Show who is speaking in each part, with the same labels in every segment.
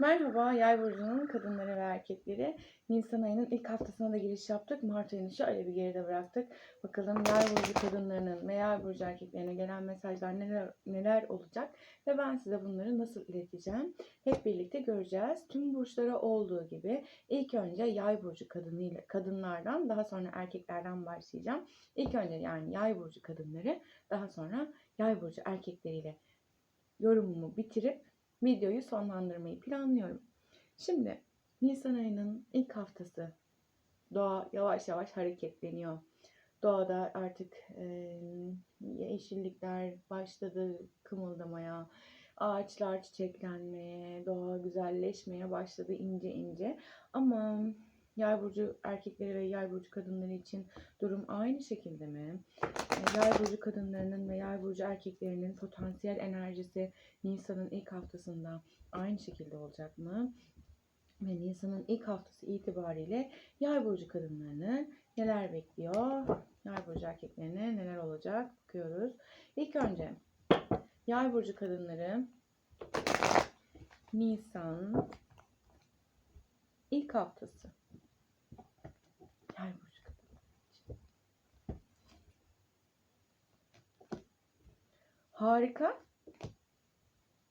Speaker 1: Merhaba Yay burcunun kadınları ve erkekleri. Nisan ayının ilk haftasına da giriş yaptık. Mart ayını şöyle bir geride bıraktık. Bakalım Yay burcu kadınlarının ve Yay burcu erkeklerine gelen mesajlar neler neler olacak ve ben size bunları nasıl ileteceğim hep birlikte göreceğiz. Tüm burçlara olduğu gibi ilk önce Yay burcu kadınıyla kadınlardan daha sonra erkeklerden başlayacağım. İlk önce yani Yay burcu kadınları daha sonra Yay burcu erkekleriyle yorumumu bitirip videoyu sonlandırmayı planlıyorum. Şimdi Nisan ayının ilk haftası doğa yavaş yavaş hareketleniyor. Doğada artık e, yeşillikler başladı kımıldamaya, ağaçlar çiçeklenmeye, doğa güzelleşmeye başladı ince ince. Ama yay burcu erkekleri ve yay burcu kadınları için durum aynı şekilde mi? Yay burcu kadınlarının ve yay burcu erkeklerinin potansiyel enerjisi Nisan'ın ilk haftasında aynı şekilde olacak mı? Ve Nisan'ın ilk haftası itibariyle yay burcu kadınlarını neler bekliyor? Yay burcu erkeklerine neler olacak? Bakıyoruz. İlk önce yay burcu kadınları Nisan ilk haftası. Yay burcu kadınları. Harika.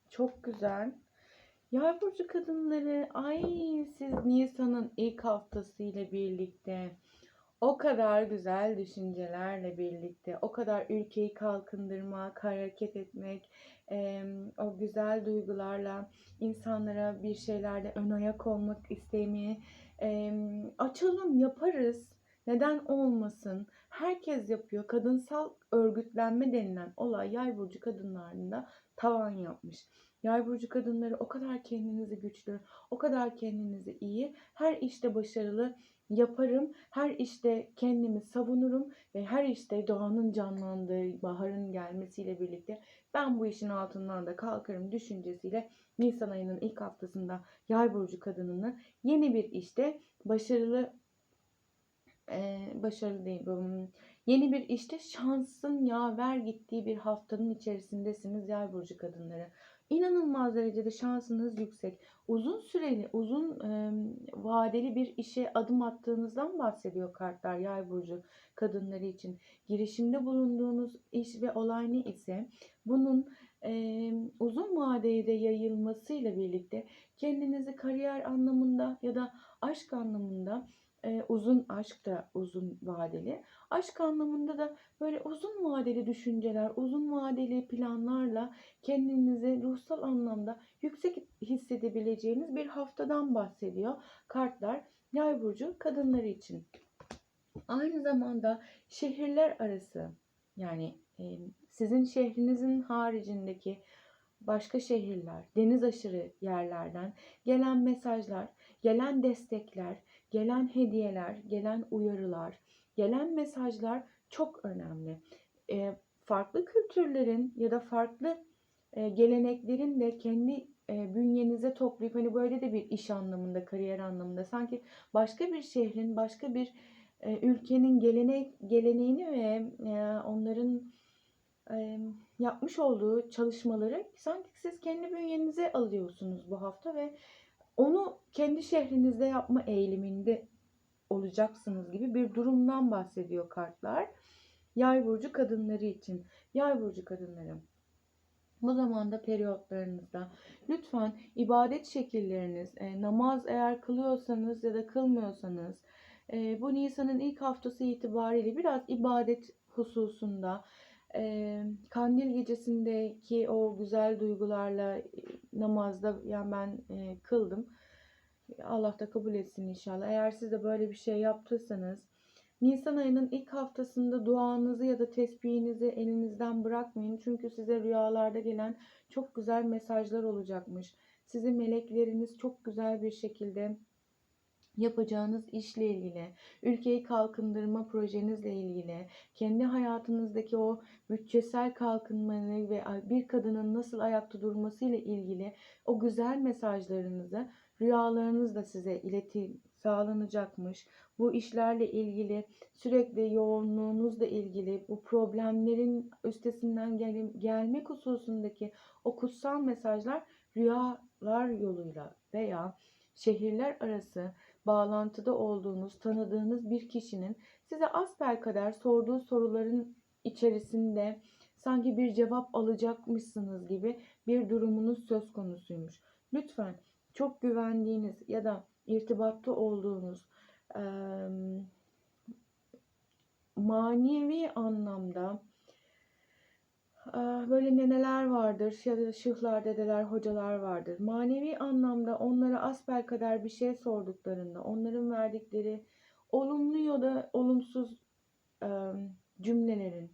Speaker 1: Çok güzel. Yay burcu kadınları ay siz Nisan'ın ilk haftası ile birlikte o kadar güzel düşüncelerle birlikte o kadar ülkeyi kalkındırmak, hareket etmek, em, o güzel duygularla insanlara bir şeylerle ön ayak olmak isteğimi em, açalım yaparız. Neden olmasın? Herkes yapıyor. Kadınsal örgütlenme denilen olay yay burcu kadınlarında tavan yapmış. Yay burcu kadınları o kadar kendinizi güçlü, o kadar kendinizi iyi, her işte başarılı yaparım, her işte kendimi savunurum ve her işte doğanın canlandığı, baharın gelmesiyle birlikte ben bu işin altından da kalkarım düşüncesiyle Nisan ayının ilk haftasında Yay burcu kadınını yeni bir işte başarılı e, başarılı değil bu yeni bir işte şansın yaver gittiği bir haftanın içerisindesiniz Yay burcu kadınları. İnanılmaz derecede şansınız yüksek. Uzun süreli, uzun e, vadeli bir işe adım attığınızdan bahsediyor kartlar Yay burcu kadınları için. Girişimde bulunduğunuz iş ve olay ne ise bunun uzun vadede yayılmasıyla birlikte kendinizi kariyer anlamında ya da aşk anlamında uzun aşk da uzun vadeli. Aşk anlamında da böyle uzun vadeli düşünceler, uzun vadeli planlarla kendinizi ruhsal anlamda yüksek hissedebileceğiniz bir haftadan bahsediyor kartlar Yay burcu kadınları için. Aynı zamanda şehirler arası yani sizin şehrinizin haricindeki başka şehirler, deniz aşırı yerlerden gelen mesajlar, gelen destekler, gelen hediyeler, gelen uyarılar, gelen mesajlar çok önemli. E, farklı kültürlerin ya da farklı e, geleneklerin de kendi e, bünyenize toplayıp hani böyle de bir iş anlamında, kariyer anlamında sanki başka bir şehrin, başka bir e, ülkenin gelenek geleneğini ve e, onların yapmış olduğu çalışmaları sanki siz kendi bünyenize alıyorsunuz bu hafta ve onu kendi şehrinizde yapma eğiliminde olacaksınız gibi bir durumdan bahsediyor kartlar. Yay burcu kadınları için. Yay burcu kadınları. Bu zamanda periyotlarınızda lütfen ibadet şekilleriniz, namaz eğer kılıyorsanız ya da kılmıyorsanız bu Nisan'ın ilk haftası itibariyle biraz ibadet hususunda e, kandil gecesindeki o güzel duygularla namazda yani ben e, kıldım. Allah da kabul etsin inşallah. Eğer siz de böyle bir şey yaptıysanız Nisan ayının ilk haftasında duanızı ya da tesbihinizi elinizden bırakmayın. Çünkü size rüyalarda gelen çok güzel mesajlar olacakmış. Sizi melekleriniz çok güzel bir şekilde yapacağınız işle ilgili, ülkeyi kalkındırma projenizle ilgili, kendi hayatınızdaki o bütçesel kalkınmayı ve bir kadının nasıl ayakta durması ile ilgili o güzel mesajlarınızı rüyalarınız da size ileti sağlanacakmış. Bu işlerle ilgili sürekli yoğunluğunuzla ilgili bu problemlerin üstesinden gel gelmek hususundaki o kutsal mesajlar rüyalar yoluyla veya şehirler arası bağlantıda olduğunuz, tanıdığınız bir kişinin size asbelkader sorduğu soruların içerisinde sanki bir cevap alacakmışsınız gibi bir durumunuz söz konusuymuş. Lütfen çok güvendiğiniz ya da irtibatta olduğunuz eee, manevi anlamda böyle neneler vardır şıhlar, dedeler, hocalar vardır. Manevi anlamda onlara asbelkader bir şey sorduklarında onların verdikleri olumlu ya da olumsuz cümlelerin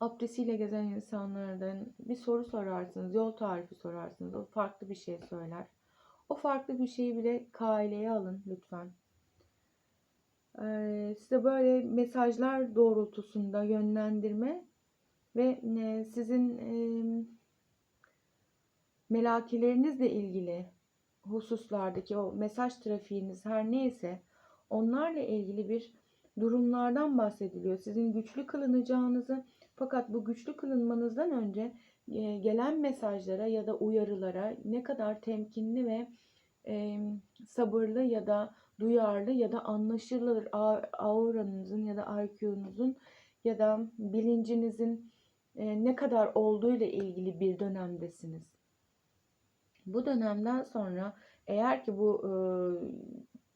Speaker 1: abdestiyle gezen insanlardan bir soru sorarsınız, yol tarifi sorarsınız. O farklı bir şey söyler. O farklı bir şeyi bile kaileye alın lütfen. Ee, size böyle mesajlar doğrultusunda yönlendirme ve e, sizin melakelerinizle ilgili hususlardaki o mesaj trafiğiniz her neyse onlarla ilgili bir durumlardan bahsediliyor. Sizin güçlü kılınacağınızı fakat bu güçlü kılınmanızdan önce e, gelen mesajlara ya da uyarılara ne kadar temkinli ve sabırlı ya da duyarlı ya da anlaşılır auranızın ya da IQ'nuzun ya da bilincinizin ne kadar olduğuyla ilgili bir dönemdesiniz. Bu dönemden sonra eğer ki bu e,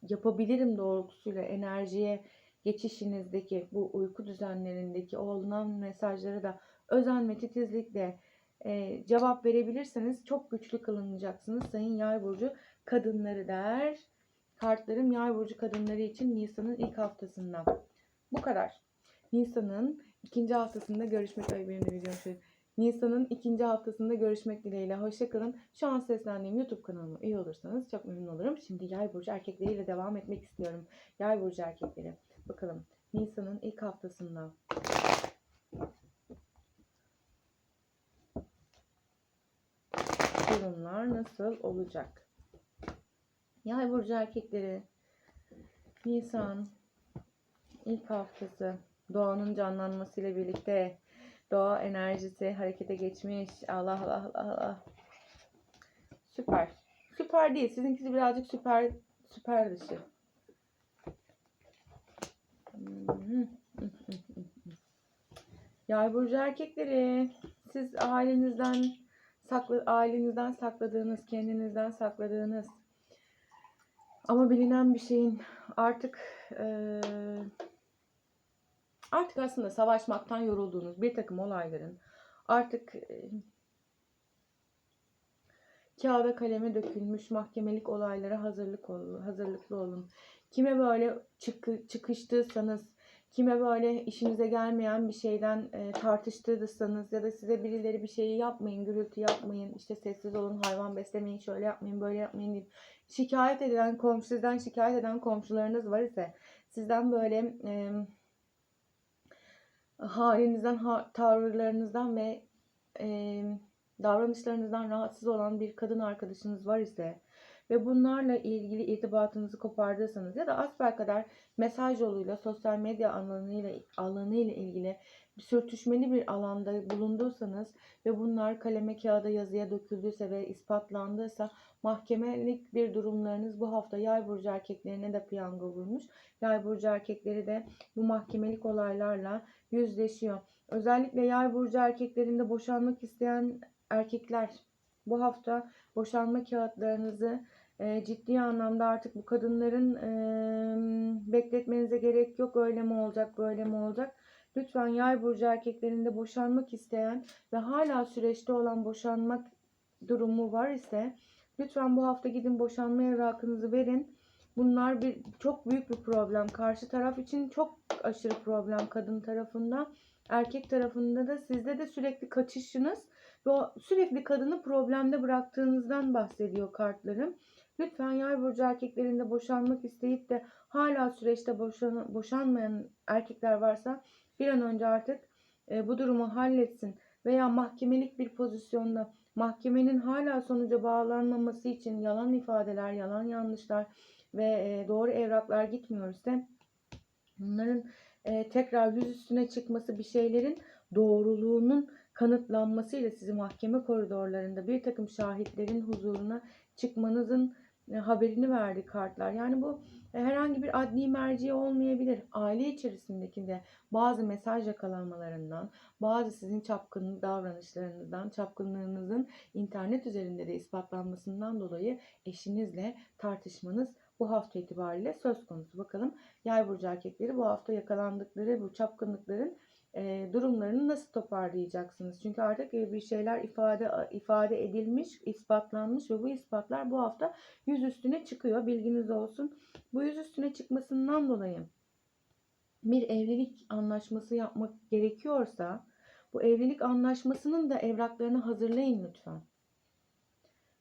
Speaker 1: yapabilirim doğrultusuyla enerjiye geçişinizdeki bu uyku düzenlerindeki olunan mesajlara da özen ve titizlikle e, cevap verebilirseniz çok güçlü kılınacaksınız Sayın Yay burcu kadınları der. Kartlarım Yay burcu kadınları için Nisan'ın ilk haftasında. Bu kadar. Nisan'ın ikinci haftasında görüşmek üzere benim de videom şu. Nisan'ın ikinci haftasında görüşmek dileğiyle. Hoşçakalın. Şu an seslendiğim YouTube kanalıma üye olursanız çok memnun olurum. Şimdi Yay burcu erkekleriyle devam etmek istiyorum. Yay burcu erkekleri. Bakalım Nisan'ın ilk haftasında durumlar nasıl olacak? Yay burcu erkekleri Nisan ilk haftası doğanın canlanmasıyla birlikte doğa enerjisi harekete geçmiş. Allah Allah Allah Allah. Süper. Süper değil. Sizinkisi birazcık süper süper dışı. Yay burcu erkekleri siz ailenizden saklı ailenizden sakladığınız, kendinizden sakladığınız ama bilinen bir şeyin artık eee, artık aslında savaşmaktan yorulduğunuz bir takım olayların artık kağıda kaleme dökülmüş mahkemelik olaylara hazırlık ol, hazırlıklı olun. Kime böyle çıkı, çıkıştıysanız, kime böyle işinize gelmeyen bir şeyden e, tartıştıysanız ya da size birileri bir şeyi yapmayın, gürültü yapmayın, işte sessiz olun, hayvan beslemeyin, şöyle yapmayın, böyle yapmayın deyip şikayet edilen, komşu, şikayet eden komşularınız var ise sizden böyle e, halinizden, ha, tavırlarınızdan ve e, davranışlarınızdan rahatsız olan bir kadın arkadaşınız var ise ve bunlarla ilgili irtibatınızı kopardıysanız ya da kadar mesaj yoluyla sosyal medya alanıyla alanıyla ilgili sürtüşmeli bir alanda bulunduysanız ve bunlar kaleme kağıda yazıya döküldüyse ve ispatlandıysa mahkemelik bir durumlarınız bu hafta yay burcu erkeklerine de piyango vurmuş. Yay burcu erkekleri de bu mahkemelik olaylarla yüzleşiyor. Özellikle yay burcu erkeklerinde boşanmak isteyen erkekler bu hafta boşanma kağıtlarınızı e, ciddi anlamda artık bu kadınların e, bekletmenize gerek yok. Öyle mi olacak, böyle mi olacak? Lütfen yay burcu erkeklerinde boşanmak isteyen ve hala süreçte olan boşanmak durumu var ise lütfen bu hafta gidin boşanma evrakınızı verin. Bunlar bir çok büyük bir problem. Karşı taraf için çok aşırı problem kadın tarafında. Erkek tarafında da sizde de sürekli kaçışınız ve sürekli kadını problemde bıraktığınızdan bahsediyor kartlarım. Lütfen yay burcu erkeklerinde boşanmak isteyip de hala süreçte boşan, boşanmayan erkekler varsa bir an önce artık e, bu durumu halletsin. Veya mahkemelik bir pozisyonda mahkemenin hala sonuca bağlanmaması için yalan ifadeler, yalan yanlışlar ve e, doğru evraklar gitmiyorsa bunların e, tekrar yüz üstüne çıkması bir şeylerin doğruluğunun kanıtlanmasıyla sizi mahkeme koridorlarında bir takım şahitlerin huzuruna çıkmanızın haberini verdi kartlar. Yani bu e, herhangi bir adli merci olmayabilir. Aile içerisindeki de bazı mesaj yakalanmalarından, bazı sizin çapkın davranışlarınızdan, çapkınlığınızın internet üzerinde de ispatlanmasından dolayı eşinizle tartışmanız bu hafta itibariyle söz konusu. Bakalım yay burcu erkekleri bu hafta yakalandıkları bu çapkınlıkların e, durumlarını nasıl toparlayacaksınız? Çünkü artık e, bir şeyler ifade ifade edilmiş, ispatlanmış ve bu ispatlar bu hafta yüz üstüne çıkıyor. Bilginiz olsun. Bu yüz üstüne çıkmasından dolayı bir evlilik anlaşması yapmak gerekiyorsa bu evlilik anlaşmasının da evraklarını hazırlayın lütfen.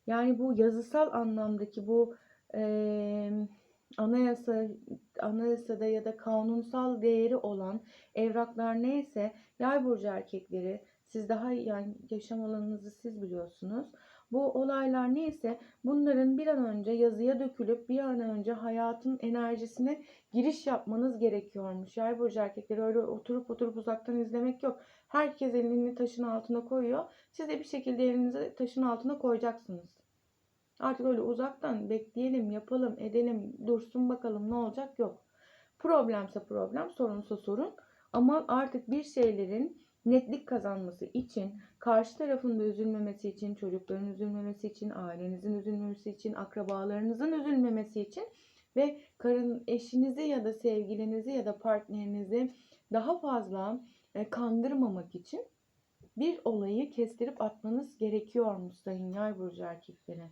Speaker 1: Yani bu yazısal anlamdaki bu e, anayasa anayasada ya da kanunsal değeri olan evraklar neyse yay burcu erkekleri siz daha yani yaşam alanınızı siz biliyorsunuz. Bu olaylar neyse bunların bir an önce yazıya dökülüp bir an önce hayatın enerjisine giriş yapmanız gerekiyormuş. Yay burcu erkekleri öyle oturup oturup uzaktan izlemek yok. Herkes elini taşın altına koyuyor. Siz de bir şekilde elinizi taşın altına koyacaksınız. Artık öyle uzaktan bekleyelim, yapalım, edelim, dursun bakalım ne olacak yok. Problemse problem, sorunsa sorun. Ama artık bir şeylerin netlik kazanması için, karşı tarafın da üzülmemesi için, çocukların üzülmemesi için, ailenizin üzülmemesi için, akrabalarınızın üzülmemesi için ve karın eşinizi ya da sevgilinizi ya da partnerinizi daha fazla e, kandırmamak için bir olayı kestirip atmanız gerekiyormuş sayın yay burcu erkekleri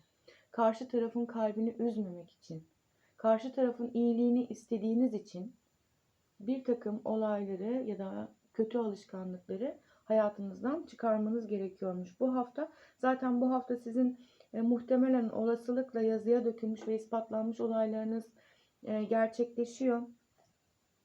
Speaker 1: karşı tarafın kalbini üzmemek için, karşı tarafın iyiliğini istediğiniz için bir takım olayları ya da kötü alışkanlıkları hayatınızdan çıkarmanız gerekiyormuş. Bu hafta zaten bu hafta sizin e, muhtemelen olasılıkla yazıya dökülmüş ve ispatlanmış olaylarınız e, gerçekleşiyor.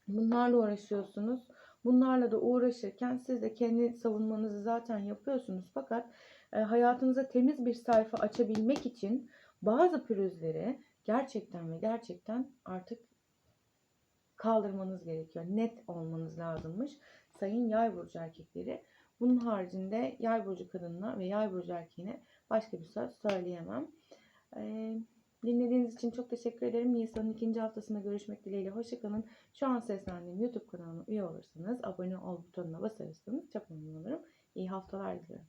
Speaker 1: Bunlarla uğraşıyorsunuz. Bunlarla da uğraşırken siz de kendi savunmanızı zaten yapıyorsunuz. Fakat e, hayatınıza temiz bir sayfa açabilmek için bazı pürüzleri gerçekten ve gerçekten artık kaldırmanız gerekiyor. Net olmanız lazımmış. Sayın yay burcu erkekleri. Bunun haricinde yay burcu kadınına ve yay burcu erkeğine başka bir söz söyleyemem. Ee, dinlediğiniz için çok teşekkür ederim. Nisan'ın ikinci haftasında görüşmek dileğiyle. Hoşçakalın. Şu an seslendiğim YouTube kanalıma üye olursanız, abone ol butonuna basarsanız çok memnun olurum. İyi haftalar dilerim.